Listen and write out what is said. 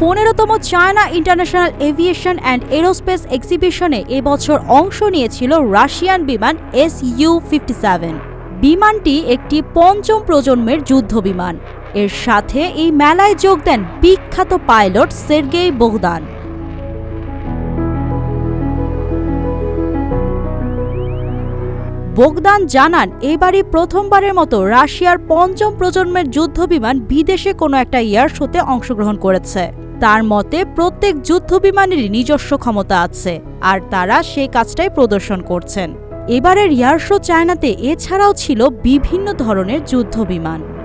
ষোলোতম China international aviation and aerospace এক্সিবিশনে এবছর অংশ নিয়েছিল রাশিয়ান বিমান এস ইউ ফিফটি সেভেন। বিমানটি একটি পঞ্চম প্রজন্মের যুদ্ধ বিমান। এর সাথে এই মেলায় যোগ দেন বিখ্যাত পাইলট সের্গেই বোগদান বোগদান জানান, এবারই প্রথমবারের মতো রাশিয়ার পঞ্চম প্রজন্মের যুদ্ধবিমান বিদেশে কোনো একটা এয়ার শোতে অংশগ্রহণ করেছে। তার মতে, প্রত্যেক যুদ্ধ বিমানেরই নিজস্ব ক্ষমতা আছে, আর তারা সেই কাজটাই প্রদর্শন করছেন। এবারের এয়ার শো চায়নাতে এছাড়াও ছিল বিভিন্ন ধরনের যুদ্ধবিমান।